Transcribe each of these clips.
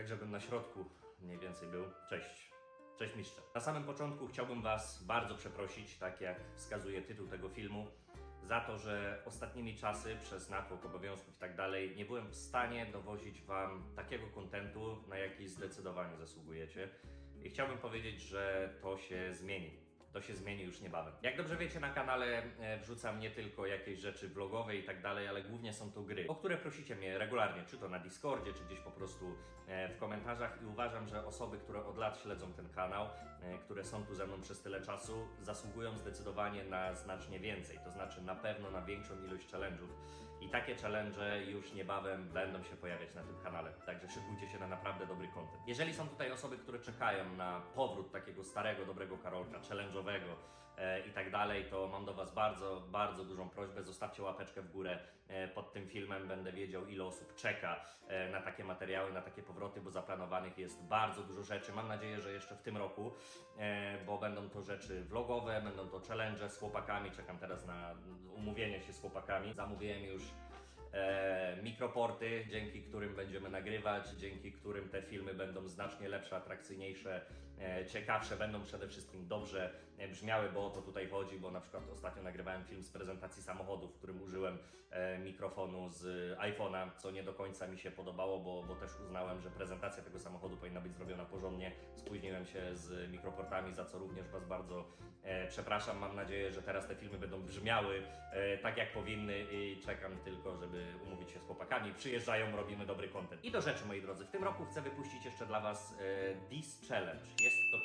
tak żebym na środku mniej więcej był. Cześć. Cześć mistrze. Na samym początku chciałbym Was bardzo przeprosić, tak jak wskazuje tytuł tego filmu, za to, że ostatnimi czasy przez natłok obowiązków i tak dalej nie byłem w stanie dowozić Wam takiego kontentu, na jaki zdecydowanie zasługujecie. I chciałbym powiedzieć, że to się zmieni. To się zmieni już niebawem. Jak dobrze wiecie, na kanale e, wrzucam nie tylko jakieś rzeczy vlogowe i tak dalej, ale głównie są to gry, o które prosicie mnie regularnie, czy to na Discordzie, czy gdzieś po prostu e, w komentarzach i uważam, że osoby, które od lat śledzą ten kanał, e, które są tu ze mną przez tyle czasu, zasługują zdecydowanie na znacznie więcej, to znaczy na pewno na większą ilość challenge'ów i takie challenge już niebawem będą się pojawiać na tym kanale, także szykujcie się na naprawdę dobry content. Jeżeli są tutaj osoby, które czekają na powrót takiego starego, dobrego Karolka, challenge'owego i tak dalej, to mam do Was bardzo, bardzo dużą prośbę, zostawcie łapeczkę w górę e, pod tym filmem, będę wiedział ile osób czeka e, na takie materiały, na takie powroty, bo zaplanowanych jest bardzo dużo rzeczy, mam nadzieję, że jeszcze w tym roku, e, bo będą to rzeczy vlogowe, będą to challenge z chłopakami, czekam teraz na umówienie się z chłopakami, zamówiłem już e, mikroporty, dzięki którym będziemy nagrywać, dzięki którym te filmy będą znacznie lepsze, atrakcyjniejsze, e, ciekawsze, będą przede wszystkim dobrze e, brzmiały, bo o to tutaj chodzi, bo na przykład ostatnio nagrywałem film z prezentacji samochodu, w którym użyłem e, mikrofonu z iPhone'a, co nie do końca mi się podobało, bo, bo też uznałem, że prezentacja tego samochodu powinna być zrobiona porządnie. Spóźniłem się z mikroportami, za co również Was bardzo e, przepraszam. Mam nadzieję, że teraz te filmy będą brzmiały e, tak jak powinny i czekam tylko, żeby umówić się z chłopakami. Przyjeżdżają, robimy dobry content. I do rzeczy, moi drodzy. W tym roku chcę wypuścić jeszcze dla Was e, This Challenge.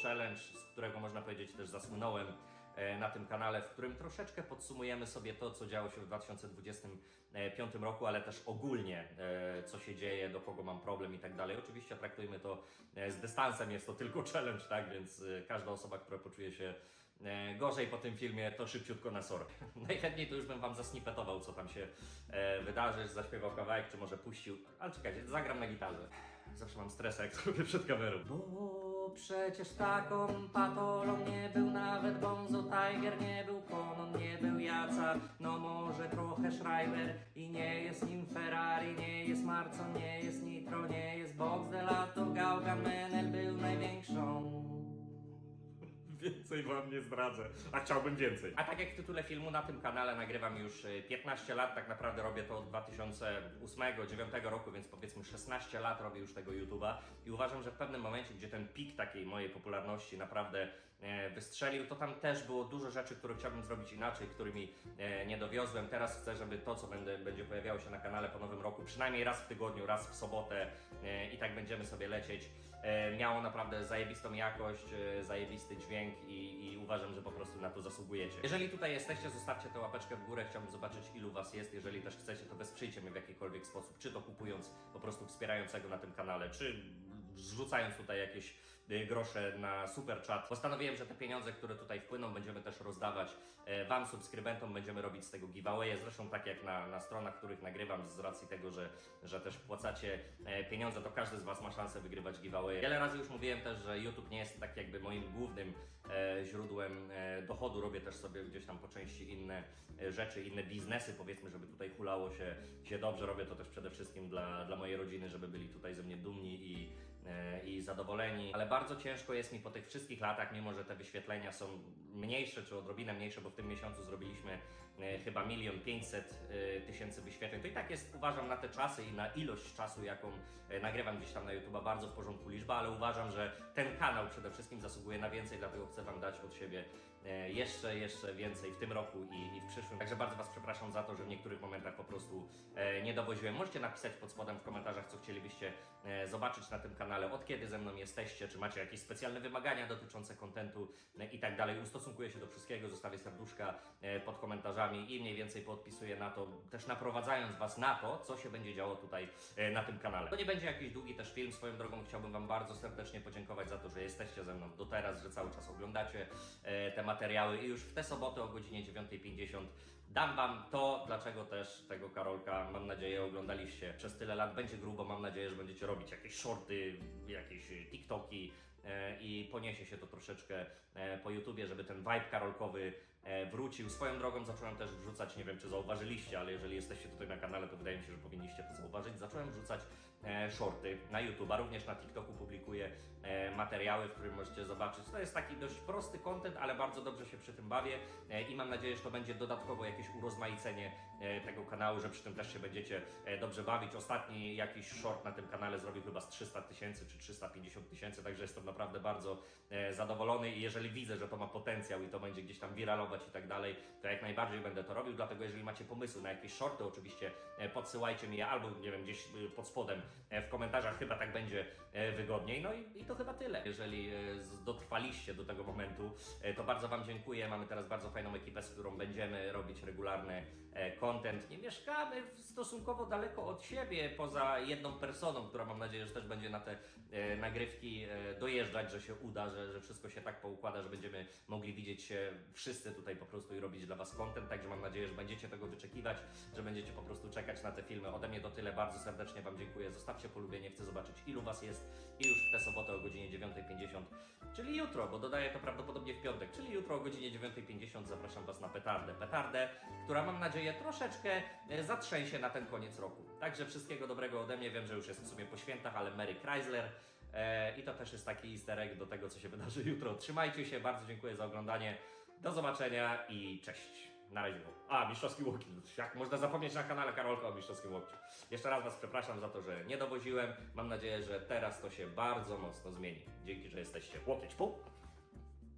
Challenge, z którego można powiedzieć też zasłynąłem e, na tym kanale, w którym troszeczkę podsumujemy sobie to, co działo się w 2025 roku, ale też ogólnie, e, co się dzieje, do kogo mam problem i tak dalej. Oczywiście traktujmy to e, z dystansem, jest to tylko challenge, tak, więc każda osoba, która poczuje się gorzej po tym filmie, to szybciutko na sorry. Najchętniej to już bym Wam zasnippetował, co tam się wydarzy, zaśpiewał kawałek, czy może puścił, ale czekajcie, zagram na gitarze. Zawsze mam stres, jak to robię przed kamerą. Bo przecież taką patolą nie był nawet Bonzo Tiger, nie był Konon, nie był Jaca, no może trochę Schreiber i nie jest nim Ferrari, nie jest Marcon, nie jest Nitro, nie jest Boxdel, a to Gaugan Menel był największą. Więcej wam nie zdradzę, a chciałbym więcej. A tak jak w tytule filmu na tym kanale nagrywam już e, 15 lat, tak naprawdę robię to od 2008-2009 roku, więc powiedzmy 16 lat robię już tego YouTube'a i uważam, że w pewnym momencie, gdzie ten pik takiej mojej popularności naprawdę e, wystrzelił, to tam też było dużo rzeczy, które chciałbym zrobić inaczej, którymi e, nie dowiozłem. Teraz chcę, żeby to, co będę, będzie pojawiało się na kanale po nowym roku, przynajmniej raz w tygodniu, raz w sobotę e, i tak będziemy sobie lecieć, miało naprawdę zajebistą jakość, e, zajebisty dźwięk i, i uważam, że po prostu na to zasługujecie. Jeżeli tutaj jesteście, zostawcie tę łapeczkę w górę, chciałbym zobaczyć ilu Was jest. Jeżeli też chcecie, to wesprzyjcie mnie w jakikolwiek sposób, czy to kupując po prostu wspierającego na tym kanale, czy zrzucając tutaj jakieś y, grosze na super chat. Postanowiłem, że te pieniądze, które tutaj wpłyną, będziemy też rozdawać e, Wam, subskrybentom, będziemy robić z tego giveawaye. Zresztą tak jak na, na stronach, których nagrywam, z racji tego, że, że też wpłacacie e, pieniądze, to każdy z Was ma szansę wygrywać giveawaye. Wiele razy już mówiłem też, że YouTube nie jest tak jakby moim głównym e, źródłem dochodu. Robię też sobie gdzieś tam po części inne rzeczy, inne biznesy, powiedzmy, żeby tutaj hulało się, się dobrze. Robię to też przede wszystkim dla, dla mojej rodziny, żeby byli tutaj ze mnie dumni i, i zadowoleni. Ale bardzo ciężko jest mi po tych wszystkich latach, mimo że te wyświetlenia są mniejsze, czy odrobinę mniejsze, bo w tym miesiącu zrobiliśmy chyba milion pięćset e, tysięcy wyświetleń. To i tak jest, uważam, na te czasy i na ilość czasu, jaką e, nagrywam gdzieś tam na YouTube, bardzo w porządku liczba, ale uważam, że ten kanał przede wszystkim zasługuje na więcej, dlatego chcę Wam dać od siebie e, jeszcze, jeszcze więcej w tym roku i, i w przyszłym. Także bardzo Was przepraszam za to, że w niektórych momentach po prostu e, nie dowoziłem. Możecie napisać pod spodem w komentarzach, co chcielibyście e, zobaczyć na tym kanale, od kiedy ze mną jesteście, czy macie jakieś specjalne wymagania dotyczące kontentu e, i tak dalej. Ustosunkuję się do wszystkiego, zostawię serduszka e, pod komentarzami i mniej więcej podpisuję na to, też naprowadzając Was na to, co się będzie działo tutaj e, na tym kanale. To nie będzie jakiś długi też film, swoją drogą chciałbym Wam bardzo serdecznie podziękować za to, że jesteście ze mną do teraz, że cały czas oglądacie e, te materiały i już w tę sobotę o godzinie 9.50 dam Wam to, dlaczego też tego Karolka, mam nadzieję, oglądaliście przez tyle lat. Będzie grubo, mam nadzieję, że będziecie robić jakieś shorty, jakieś TikToki e, i poniesie się to troszeczkę po YouTubie, żeby ten vibe karolkowy wrócił. Swoją drogą zacząłem też wrzucać, nie wiem czy zauważyliście, ale jeżeli jesteście tutaj na kanale, to wydaje mi się, że powinniście to zauważyć. Zacząłem wrzucać e, shorty na YouTube, a również na TikToku publikuję e, materiały, w których możecie zobaczyć. To jest taki dość prosty content, ale bardzo dobrze się przy tym bawię e, i mam nadzieję, że to będzie dodatkowo jakieś urozmaicenie e, tego kanału, że przy tym też się będziecie e, dobrze bawić. Ostatni jakiś short na tym kanale zrobił chyba z 300 tysięcy czy 350 tysięcy, także jestem naprawdę bardzo e, zadowolony i jeżeli widzę, że to ma potencjał i to będzie gdzieś tam i tak dalej, to jak najbardziej będę to robił, dlatego jeżeli macie pomysły na jakieś shorty, oczywiście e, podsyłajcie mi je albo, nie wiem, gdzieś e, pod spodem e, w komentarzach, chyba tak będzie wygodniej. No i, i to chyba tyle. Jeżeli dotrwaliście do tego momentu, to bardzo Wam dziękuję. Mamy teraz bardzo fajną ekipę, z którą będziemy robić regularny content. Nie mieszkamy stosunkowo daleko od siebie, poza jedną personą, która mam nadzieję, że też będzie na te nagrywki dojeżdżać, że się uda, że, że wszystko się tak poukłada, że będziemy mogli widzieć się wszyscy tutaj po prostu i robić dla Was content. Także mam nadzieję, że będziecie tego wyczekiwać, że będziecie po prostu czekać na te filmy. Ode mnie to tyle. Bardzo serdecznie Wam dziękuję. Zostawcie polubienie, chcę zobaczyć ilu Was jest i już w tę sobotę o godzinie 9.50, czyli jutro, bo dodaję to prawdopodobnie w piątek, czyli jutro o godzinie 9.50 zapraszam Was na petardę. Petardę, która mam nadzieję troszeczkę e, zatrzęsie na ten koniec roku. Także wszystkiego dobrego ode mnie. Wiem, że już jest w sumie po świętach, ale Mary Chrysler. E, I to też jest taki easter egg do tego, co się wydarzy jutro. Trzymajcie się, bardzo dziękuję za oglądanie. Do zobaczenia i cześć. Na razie. A, mistrzowski łokieć. Jak można zapomnieć na kanale Karolka o mistrzowskim łokciu. Jeszcze raz Was przepraszam za to, że nie dowoziłem. Mam nadzieję, że teraz to się bardzo mocno zmieni. Dzięki, że jesteście. Łokieć pół.